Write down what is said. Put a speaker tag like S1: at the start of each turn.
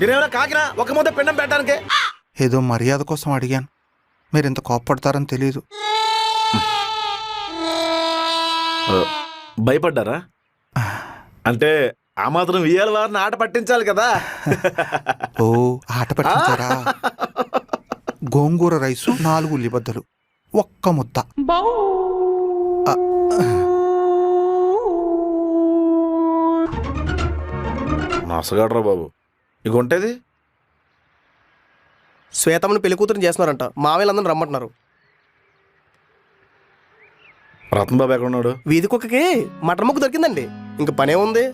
S1: నేనేమైనా కాకినా ఒక ముద్ద పిండం పెట్టడానికి?
S2: ఏదో మర్యాద కోసం అడిగాను. మీరు ఇంత కోప్పడతారని తెలియదు
S1: భయపడ్డారా? అంటే ఆ మాత్రం ఇయ్యాల వారిని ఆట పట్టించాలి కదా?
S2: ఓ ఆట పట్టించారా? గోంగూర రైసు నాలుగు ఉల్లిబద్దలు ఒక్క ముద్ద. ఆ,
S1: మోసగాడరా బాబు. ఇక ఉంటేది
S3: శ్వేతమ్మని పెళ్ళి కూతురు చేస్తున్నారంట. మావేళ్ళందరూ రమ్మంటున్నారు.
S1: రత్న బాబు ఎక్కడ ఉన్నాడు
S3: వీధి కుక్కకి మటన్ ముక్క దొరికిందండి. ఇంక పనే ఉంది